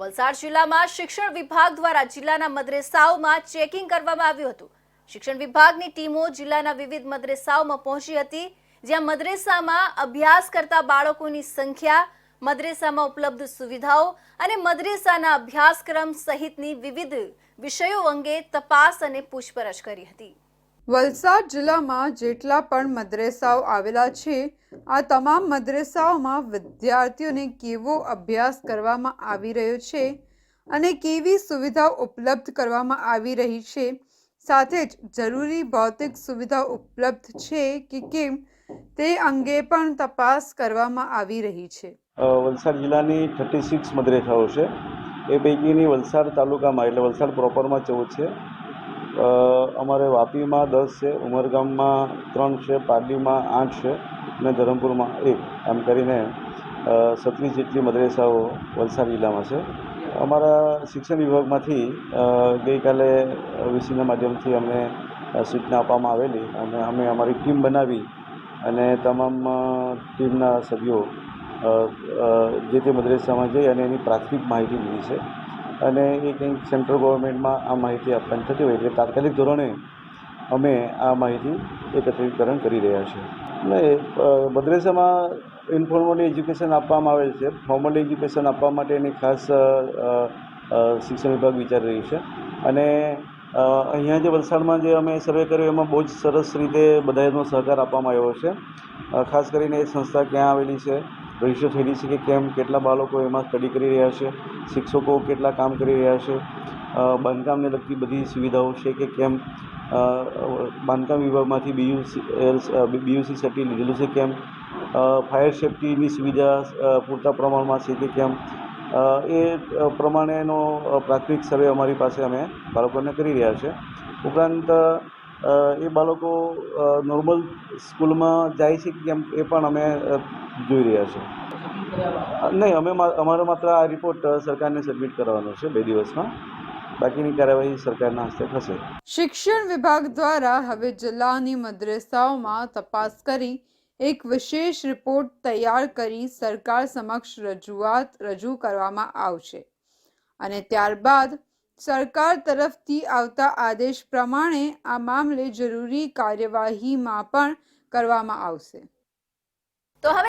વલસાડ જિલ્લામાં શિક્ષણ વિભાગ દ્વારા જિલ્લાના મદ્રેસાઓમાં ચેકિંગ કરવામાં આવ્યું હતું. શિક્ષણ વિભાગની ટીમો જિલ્લાના વિવિધ મદ્રેસાઓમાં પહોંચી હતી, જ્યાં મદ્રેસામાં અભ્યાસ કરતા બાળકોની સંખ્યા, મદ્રેસામાં ઉપલબ્ધ સુવિધાઓ અને મદ્રેસાના અભ્યાસક્રમ સહિતની વિવિધ વિષયો અંગે તપાસ અને પૂછપરછ કરી હતી. વલસાડ જિલ્લામાં જેટલા પણ મદ્રેસાઓ આવેલા છે, આ તમામ મદ્રેસાઓમાં વિદ્યાર્થીઓને કેવો અભ્યાસ કરવામાં આવી રહ્યો છે અને કેવી સુવિધાઓ ઉપલબ્ધ કરવામાં આવી રહી છે, સાથે જ જરૂરી ભૌતિક સુવિધાઓ ઉપલબ્ધ છે કે કેમ, તે અંગે પણ તપાસ કરવામાં આવી રહી છે. વલસાડ જિલ્લાની થર્ટી સિક્સ મદ્રેસાઓ છે. એ પૈકીની વલસાડ તાલુકામાં, એટલે વલસાડ પ્રોપરમાં ચૌદ છે. અમારે વાપીમાં દસ છે, ઉમરગામમાં ત્રણ છે, પારડીમાં આઠ છે અને ધરમપુરમાં એક. એમ કરીને સત્રીસ જેટલી મદ્રેસાઓ વલસાડ જિલ્લામાં છે. અમારા શિક્ષણ વિભાગમાંથી ગઈકાલે વીસીના માધ્યમથી અમને સૂચના આપવામાં આવેલી અને અમે અમારી ટીમ બનાવી અને તમામ ટીમના સભ્યો જે તે મદ્રેસામાં જઈ અને એની પ્રાથમિક માહિતી લીધી છે. અને એ કંઈક સેન્ટ્રલ ગવર્મેન્ટમાં આ માહિતી આપવાની થતી હોય એટલે તાત્કાલિક ધોરણે અમે આ માહિતી એકત્રીકરણ કરી રહ્યા છીએ. અને મદ્રેસામાં ઇન્ફોર્મલી એજ્યુકેશન આપવામાં આવે છે. ફોર્મલ એજ્યુકેશન આપવા માટેની ખાસ શિક્ષણ વિભાગ વિચારી રહ્યું છે. અને અહીંયા જે વલસાડમાં જે અમે સર્વે કર્યો, એમાં બહુ જ સરસ રીતે બધાનો સહકાર આપવામાં આવ્યો છે. ખાસ કરીને એ સંસ્થા ક્યાં આવેલી છે રજિસ્ટર થયેલી છે કે કેમ, કેટલા બાળકો એમાં સ્ટડી કરી રહ્યા છે, શિક્ષકો કેટલા કામ કરી રહ્યા છે બાંધકામને લગતી બધી સુવિધાઓ છે કે કેમ બાંધકામ વિભાગમાંથી બીયુસી બીયુસી સર્ટી લીધેલું છે કેમ ફાયર સેફટીની સુવિધા પૂરતા પ્રમાણમાં છે કે કેમ એ પ્રમાણેનો પ્રાથમિક સર્વે અમારી પાસે અમે બાળકોને કરી રહ્યા છે. ઉપરાંત એ બાળકો નોર્મલ સ્કૂલમાં જાય છે કેમ એ પણ અમે જોઈ રહ્યા છે. નહીં, અમે અમારો માત્ર આ રિપોર્ટ સરકારને સબમિટ કરવાનો છે બે દિવસમાં. બાકીની કાર્યવાહી સરકારના હસ્તે થશે. શિક્ષણ વિભાગ દ્વારા હવે જિલ્લાની મદ્રેસાઓમાં તપાસ કરી, એક વિશેષ રિપોર્ટ તૈયાર કરી સરકાર સમક્ષ રજૂઆત રજૂ કરવામાં આવશે. અને ત્યારબાદ સરકાર તરફથી આવતા આદેશ પ્રમાણે આ મામલે જરૂરી કાર્યવાહીમાં પણ કરવામાં આવશે.